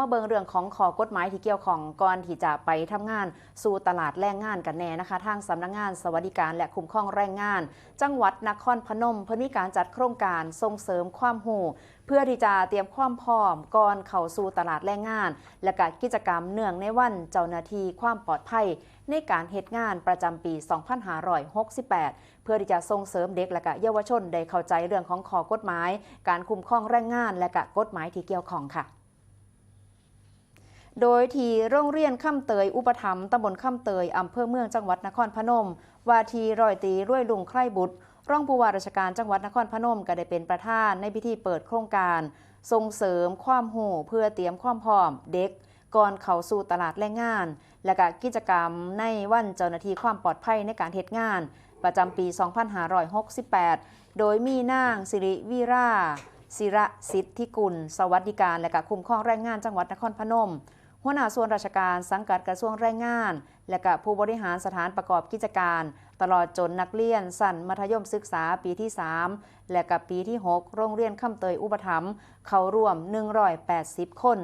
มาเบิงเรื่องของขอกฎหมายที่เกี่ยวของก่อนที่จะไปทำงานสู่ตลาดแรงงานกันแน่นะคะ ทางสำนักงงานสวัสดิการและคุ้มครองแรงงาน จังหวัดนครพนมเพื่อมีการจัดโครงการส่งเสริมความหูเพื่อที่จะเตรียมความพร้อมก่อนเข้าสู่ตลาดแรงงาน และการกิจกรรมเนื่องในวันเจ้าหน้าที่ความปลอดภัย ในการเหตุงานประจำปี 2568 เพื่อที่จะส่งเสริมเด็กและก็เยาวชนได้เข้าใจเรื่องของข้อกฎหมาย การคุ้มครองแรงงานและก็กฎหมายที่เกี่ยวข้องค่ะ โดยที่โรงเรียนข้าเตยอุปถัมภ์ตำบลข้าเตยอำเภอเมืองจังหวัดนครพนม ว่าทีรอยตีร้วยลุงไคร่บุตรรองผู้ว่าราชการจังหวัดนครพนมก็ได้เป็นประธานในพิธีเปิดโครงการ ส่งเสริมความหูเพื่อเตรียมความพร้อมเด็ก ก่อนเข้าสู่ตลาดแรงงาน และก็กิจกรรมในวันเจ้าหน้าที่ความปลอดภัยในการเหตุงาน ประจำปี 2568 โดยมีนางสิริวีราศิระสิทธิกุล สวัสดิการและก็คุ้มครองแรงงานจังหวัดนครพนม หัวหน้าส่วนราชการสังกัดกระทรวงแรงงาน และก็ผู้บริหารสถานประกอบกิจการ ตลอดจนนักเรียนสั้นมัธยมศึกษาปีที่ 3 และกับปีที่ 6 โรงเรียนคำเตยอุปถัมภ์เข้าร่วม 180 คน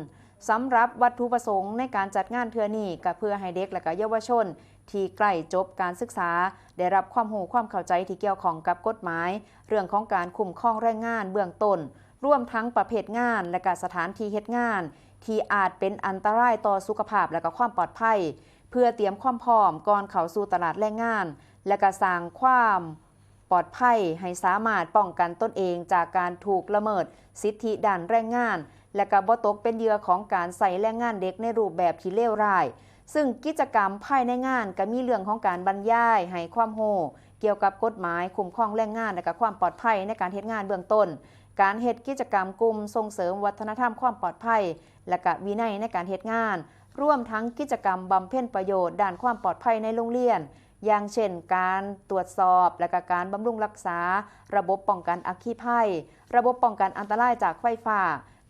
สำหรับวัตถุประสงค์ในการจัดงานเทือนี้ก็เพื่อให้เด็กและก็เยาวชน ที่ใกล้จบการศึกษา ได้รับความรู้ความเข้าใจที่เกี่ยวของกับกฎหมาย เรื่องของการคุ้มครองแรงงานเบื้องต้นร่วมทั้งประเภทงานและก็สถานที่เฮ็ดงาน ที่อาจเป็นอันตรายต่อสุขภาพและก็ความปลอดภัย เพื่อเตรียมความพร้อมก่อนเข้าสู่ตลาดแรงงาน และก็สร้างความปลอดภัยให้สามารถป้องกันตนเองจากการถูกละเมิด สิทธิด้านแรงงาน และก็บ่ตกเป็นเหยื่อของการใส่แรงงานเด็กในรูปแบบที่เลวร้าย ซึ่งกิจกรรมภายในงานก็มีเรื่องของการบรรยายให้ความรู้เกี่ยวกับกฎหมายคุ้มครองแรงงานและก็ความปลอดภัยในการเฮ็ดงานเบื้องต้น การเฮ็ดกิจกรรมกลุ่มส่งเสริมวัฒนธรรมความปลอดภัย และก็วินัยในการเฮ็ดงาน ร่วมทั้งกิจกรรมบำเพ็ญประโยชน์ด้านความปลอดภัยในโรงเรียน อย่างเช่น การตรวจสอบและกการบำรุงรักษา ระบบป้องกันอัคคีภัย ระบบป้องกันอันตรายจากไฟฟ้า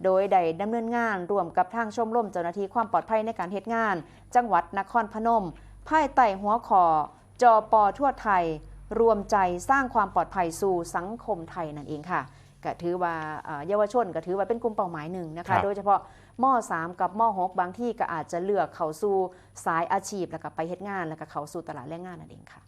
โดยได้ดำเนินงานร่วมกับทางชมรมเจ้าหน้าที่ความปลอดภัยในการเฮ็ดงาน จังหวัดนครพนม ภายใต้หัวขอจอปอทั่วไทย รวมใจสร้างความปลอดภัยสู่สังคมไทยนั่นเองค่ะก็ถือว่าเอ่อเยาวชนก็ถือว่าเป็นกลุ่มเป้าหมายหนึ่งนะครัคะบโดยเฉพาะม .3 กับม .6 บางที่ก็อาจจะเลือกเข้าสู่สายอาชีพแล้วก็ไปเฮ็ดงาน แล้วก็เข้าสู่ตลาดแรงงานนั่นเองค่ะ